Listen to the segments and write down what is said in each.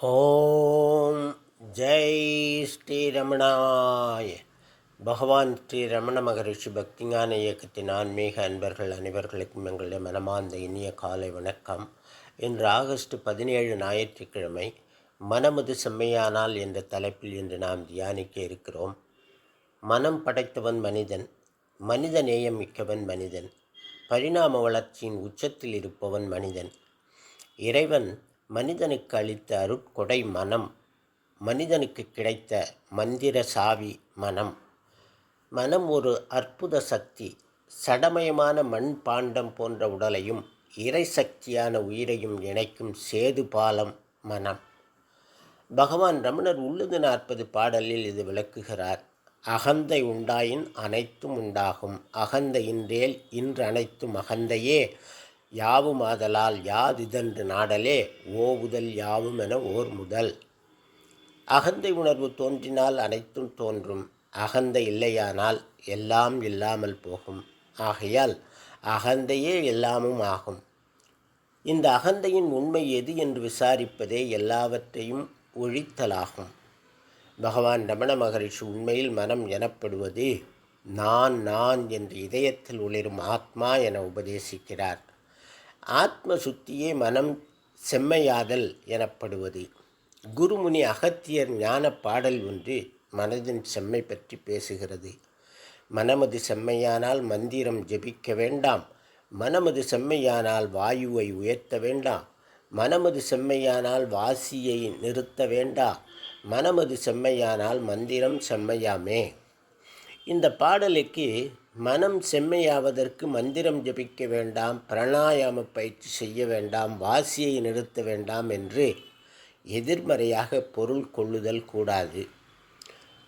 ஓம் ஜெய் ஸ்ரீரமணாய். பகவான் ஸ்ரீ ரமண மகரிஷி பக்திஞான இயக்கத்தின் ஆன்மீக அன்பர்கள் அனைவர்களுக்கும் எங்களுடைய மனமார்ந்த இனிய காலை வணக்கம். இன்று ஆகஸ்ட் பதினேழு ஞாயிற்றுக்கிழமை மனமது செம்மையானால் என்ற தலைப்பில் இன்று நாம் தியானிக்க இருக்கிறோம். மனம் படைத்தவன் மனிதன் மனித நேயம் மிக்கவன் மனிதன் பரிணாம வளர்ச்சியின் உச்சத்தில் இருப்பவன் மனிதன். இறைவன் மனிதனுக்கு அளித்த அருட்கொடை மனம் மனிதனுக்கு கிடைத்த மந்திர சாவி மனம். மனம் ஒரு அற்புத சக்தி. சடமயமான மண் பாண்டம் போன்ற உடலையும் இறை சக்தியான உயிரையும் இணைக்கும் சேது பாலம் மனம். பகவான் ரமணர் உள்ளது நாற்பது பாடலில் இது விளக்குகிறார். அகந்தை உண்டாயின் அனைத்தும் உண்டாகும். அகந்தையின்றேல் இன்று அனைத்தும் அகந்தையே. யாவும் ஆதலால் யாதிதன்று நாடலே ஓவுதல் யாவும் என ஓர் முதல் அகந்தை உணர்வு தோன்றினால் அனைத்தும் தோன்றும் அகந்தை இல்லையானால் எல்லாம் இல்லாமல் போகும். ஆகையால் அகந்தையே எல்லாமும் ஆகும். இந்த அகந்தையின் உண்மை எது என்று விசாரிப்பதே எல்லாவற்றையும் ஒழித்தலாகும். பகவான் ரமண மகரிஷி உண்மையில் மனம் எனப்படுவது நான் நான் என்று இதயத்தில் ஒளிரும் ஆத்மா என உபதேசிக்கிறார். ஆத்ம சுத்தியே மனம் செம்மையாதல் எனப்படுவது. குருமுனி அகத்தியர் ஞான பாடல் ஒன்று மனதின் செம்மை பற்றி பேசுகிறது. மனமது செம்மையானால் மந்திரம் ஜெபிக்க வேண்டாம். மனமது செம்மையானால் வாயுவை உயர்த்த வேண்டாம். மனமது செம்மையானால் வாசியை நிறுத்த வேண்டா மனமது செம்மையானால் மந்திரம் செம்மையாமே. இந்த பாடலுக்கு மனம் செம்மையாவதற்கு மந்திரம் ஜபிக்க வேண்டாம் பிரணாயாம பயிற்சி செய்ய வேண்டாம் வாசியை நிறுத்த வேண்டாம் என்று எதிர்மறையாக பொருள் கொள்ளுதல் கூடாது.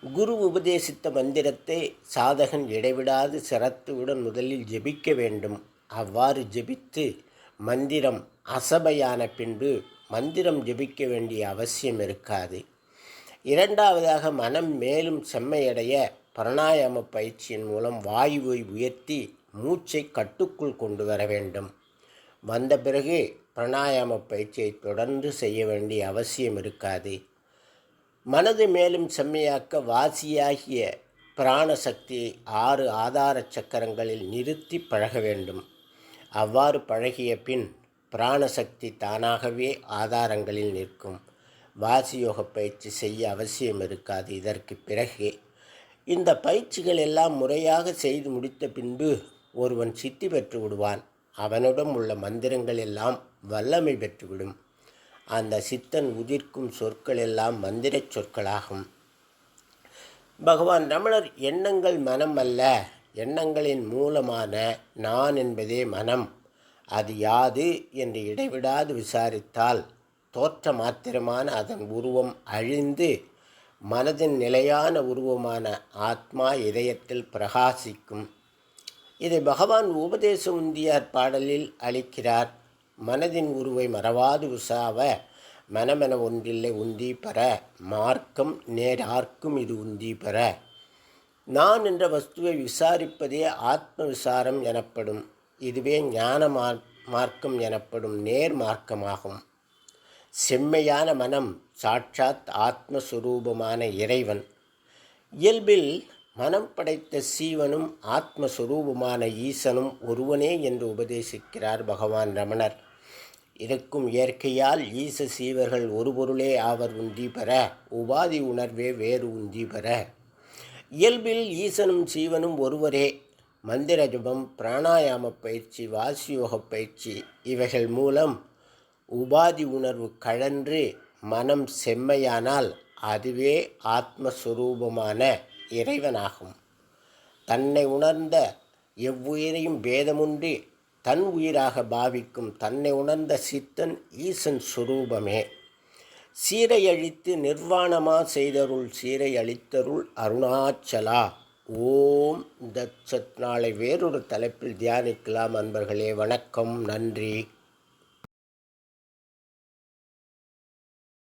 குரு உபதேசித்த மந்திரத்தை சாதகன் இடைவிடாது சிரத்துடன் முதலில் ஜெபிக்க வேண்டும். அவ்வாறு ஜெபித்து மந்திரம் அசபையான பின்பு மந்திரம் ஜெபிக்க வேண்டிய அவசியம் இருக்காது. இரண்டாவதாக மனம் மேலும் செம்மையடைய பிரணாயாம பயிற்சியின் மூலம் வாயுவை உயர்த்தி மூச்சை கட்டுக்குள் கொண்டு வர வேண்டும். வந்த பிறகு பிரணாயாம பயிற்சியை தொடர்ந்து செய்ய வேண்டிய அவசியம் இருக்காது. மனது மேலும் செம்மையாக்க வாசியாகிய பிராண சக்தியை ஆறு ஆதார சக்கரங்களில் நிறுத்தி பழக வேண்டும். அவ்வாறு பழகிய பின் பிராணசக்தி தானாகவே ஆதாரங்களில் நிற்கும். வாசியோக பயிற்சி செய்ய அவசியம் இருக்காது. இதற்கு பிறகு இந்த பயிற்சிகள் எல்லாம் முறையாக செய்து முடித்த பின்பு ஒருவன் சித்தி பெற்று விடுவான் அவனிடம் உள்ள மந்திரங்கள் எல்லாம் வல்லமை பெற்றுவிடும். அந்த சித்தன் உதிர்க்கும் சொற்கள் எல்லாம் மந்திரச் சொற்களாகும். பகவான் ரமணர் எண்ணங்கள் மனம் அல்ல. எண்ணங்களின் மூலமான நான் என்பதே மனம். அது யாது என்று இடைவிடாது விசாரித்தால் தோற்ற மாத்திரமான அதன் உருவம் அழிந்து மனதின் நிலையான உருவமான ஆத்மா இதயத்தில் பிரகாசிக்கும். இதை பகவான் உபதேச உந்தியார் பாடலில் அளிக்கிறார். மனதின் உருவை மறவாது உசாவ மனமென ஒன்றில்லை உந்தி பெற மார்க்கம் நேரார்க்கும் இது உந்தி பெற. நான் என்ற வஸ்துவை விசாரிப்பதே ஆத்ம விசாரம் எனப்படும். இதுவே ஞான மார்க்கம் எனப்படும் நேர் மார்க்கமாகும் செம்மையான மனம் சாட்சாத் ஆத்மஸ்வரூபமான இறைவன். இயல்பில் மனம் படைத்த சீவனும் ஆத்மஸ்வரூபமான ஈசனும் ஒருவனே என்று உபதேசிக்கிறார் பகவான் ரமணர். இருக்கும் இயற்கையால் ஈச சீவர்கள் ஒரு பொருளே ஆவர் உந்தி பெற உபாதி உணர்வே வேறு உந்தி பெற. இயல்பில் ஈசனும் சீவனும் ஒருவரே. மந்திர ஜபம் பிராணாயாம பயிற்சி வாசியோக பயிற்சி இவைகள் மூலம் உபாதி உணர்வு கழன்று மனம் செம்மையானால் அதுவே ஆத்மஸ்வரூபமான இறைவனாகும். தன்னை உணர்ந்த எவ்வுயிரையும் பேதமுன்றி தன் உயிராக பாவிக்கும் தன்னை உணர்ந்த சித்தன் ஈசன் சுரூபமே. சீரை அழித்து நிர்வாணமா செய்தருள் சீரையழித்தருள் அருணாச்சலா. ஓம் தச்சத் நாளை வேறொரு தலைப்பில் தியானிக்கலாம் அன்பர்களே. வணக்கம். நன்றி.